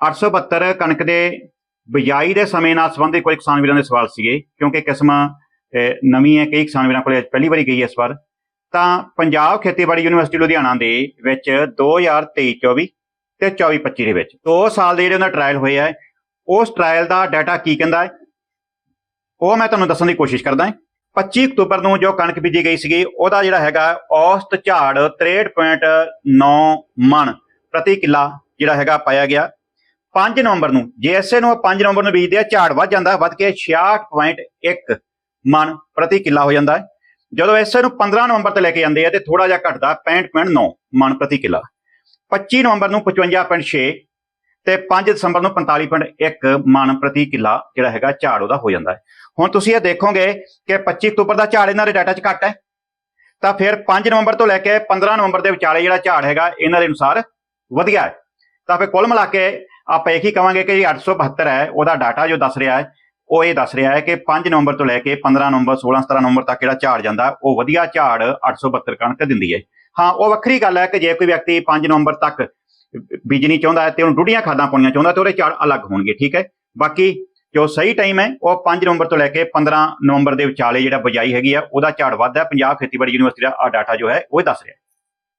872 ਕਣਕ ਦੇ ਬਿਜਾਈ ਦੇ ਸਮੇਂ ਨਾਲ ਸੰਬੰਧਿਤ ਕੋਈ ਕਿਸਾਨ ਵੀਰਾਂ ਦੇ ਸਵਾਲ ਸੀਗੇ, ਕਿਉਂਕਿ ਕਿਸਮ ਨਵੀਂ ਹੈ, ਕਈ ਕਿਸਾਨ ਵੀਰਾਂ ਕੋਲੇ ਪਹਿਲੀ ਵਾਰੀ ਗਈ ਹੈ ਇਸ ਵਾਰ। ਤਾਂ ਪੰਜਾਬ ਖੇਤੀਬਾੜੀ ਯੂਨੀਵਰਸਿਟੀ ਲੁਧਿਆਣਾ ਦੇ ਵਿੱਚ 2023-24 ਤੇ 24-25 ਦੇ ਵਿੱਚ 2 ਸਾਲ ਦੇ ਜਿਹੜੇ ਉਹਨਾਂ ਟ੍ਰਾਇਲ ਹੋਏ ਆ, ਉਸ ਟ੍ਰਾਇਲ ਦਾ ਡਾਟਾ ਕੀ ਕਹਿੰਦਾ ਹੈ? ਉਹ ਮੈਂ ਤੁਹਾਨੂੰ ਦੱਸਣ ਦੀ ਕੋਸ਼ਿਸ਼ ਕਰਦਾ ਹਾਂ। 25 ਅਕਤੂਬਰ ਨੂੰ ਜੋ ਕਣਕ ਬੀਜੀ ਗਈ ਸੀਗੀ, ਉਹਦਾ ਜਿਹੜਾ ਹੈਗਾ ਔਸਤ ਝਾੜ 63.9 ਮਣ ਪ੍ਰਤੀ ਕਿੱਲਾ ਜਿਹੜਾ ਹੈਗਾ ਪਾਇਆ ਗਿਆ। 5 ਨਵੰਬਰ ਨੂੰ। ਜੇਐਸਏ ਨੂੰ 5 ਨਵੰਬਰ ਨੂੰ ਬੀਜਦੇ ਆ, ਝਾੜ ਵੱਧ ਜਾਂਦਾ, ਵੱਧ ਕੇ 66.1 ਮਨ ਪ੍ਰਤੀ ਕਿੱਲਾ ਹੋ ਜਾਂਦਾ ਹੈ। ਜਦੋਂ ਐਸਏ ਨੂੰ 15 ਨਵੰਬਰ ਤੇ ਲੈ ਕੇ ਜਾਂਦੇ ਆ, ਤੇ ਥੋੜਾ ਜਿਹਾ ਘਟਦਾ 65.9 ਮਨ ਪ੍ਰਤੀ ਕਿੱਲਾ। 25 ਨਵੰਬਰ ਨੂੰ 55.6 ਤੇ 5 ਦਸੰਬਰ ਨੂੰ 45.1 ਮਨ ਪ੍ਰਤੀ ਕਿੱਲਾ ਜਿਹੜਾ ਹੈਗਾ, ਝਾੜ ਉਹਦਾ ਹੋ ਜਾਂਦਾ ਹੈ। ਹੁਣ ਤੁਸੀਂ ਇਹ ਦੇਖੋਗੇ ਕਿ 25 ਅਕਤੂਬਰ ਦਾ ਝਾੜ ਇਹਨਾਂ ਦੇ ਡਾਟਾ 'ਚ ਘੱਟ ਹੈ। ਤਾਂ ਫਿਰ 5 ਨਵੰਬਰ ਤੋਂ ਲੈ ਕੇ 15 ਨਵੰਬਰ ਦੇ ਵਿਚਾਲੇ ਜਿਹੜਾ ਝਾੜ ਹੈਗਾ, ਇਹਨਾਂ ਦੇ ਅਨੁਸਾਰ ਵਧੀਆ ਹੈ। ਤਾਂ ਫਿਰ ਕੁੱਲ ਮਿਲਾ ਕੇ ਆਪਾਂ ਇਹ ਹੀ ਕਵਾਂਗੇ ਕਿ ਇਹ 872 ਹੈ, ਉਹਦਾ ਡਾਟਾ ਜੋ ਦੱਸ ਰਿਹਾ ਹੈ, ਉਹ ਇਹ ਦੱਸ ਰਿਹਾ ਹੈ ਕਿ 5 ਨਵੰਬਰ ਤੋਂ ਲੈ ਕੇ 15 ਨਵੰਬਰ 16 17 ਨਵੰਬਰ ਤੱਕ ਜਿਹੜਾ ਝਾੜ ਜਾਂਦਾ, ਉਹ ਵਧੀਆ ਝਾੜ 872 ਕਣਕ ਦਿੰਦੀ ਹੈ। ਹਾਂ, ਉਹ ਵੱਖਰੀ ਗੱਲ ਹੈ ਕਿ ਜੇ ਕੋਈ ਵਿਅਕਤੀ 5 ਨਵੰਬਰ ਤੱਕ ਬੀਜਣੀ ਚਾਹੁੰਦਾ ਹੈ ਤੇ ਉਹਨੂੰ ਡੁੱਡੀਆਂ ਖਾਦਾਂ ਪਾਉਣੀਆਂ ਚਾਹੁੰਦਾ ਤੇ ਉਹਦੇ ਝਾੜ ਅਲੱਗ ਹੋਣਗੇ, ਠੀਕ ਹੈ? ਬਾਕੀ ਜੋ ਸਹੀ ਟਾਈਮ ਹੈ, ਉਹ 5 ਨਵੰਬਰ ਤੋਂ ਲੈ ਕੇ 15 ਨਵੰਬਰ ਦੇ ਵਿਚਾਲੇ ਜਿਹੜਾ ਬਜਾਈ ਹੈਗੀ ਆ ਉਹਦਾ ਝਾੜ ਵੱਧਦਾ ਹੈ। ਪੰਜਾਬ ਖੇਤੀਬਾੜੀ ਯੂਨੀਵਰਸਿਟੀ ਦਾ ਆ ਡਾਟਾ ਜੋ ਹੈ, ਉਹ ਦੱਸ ਰਿਹਾ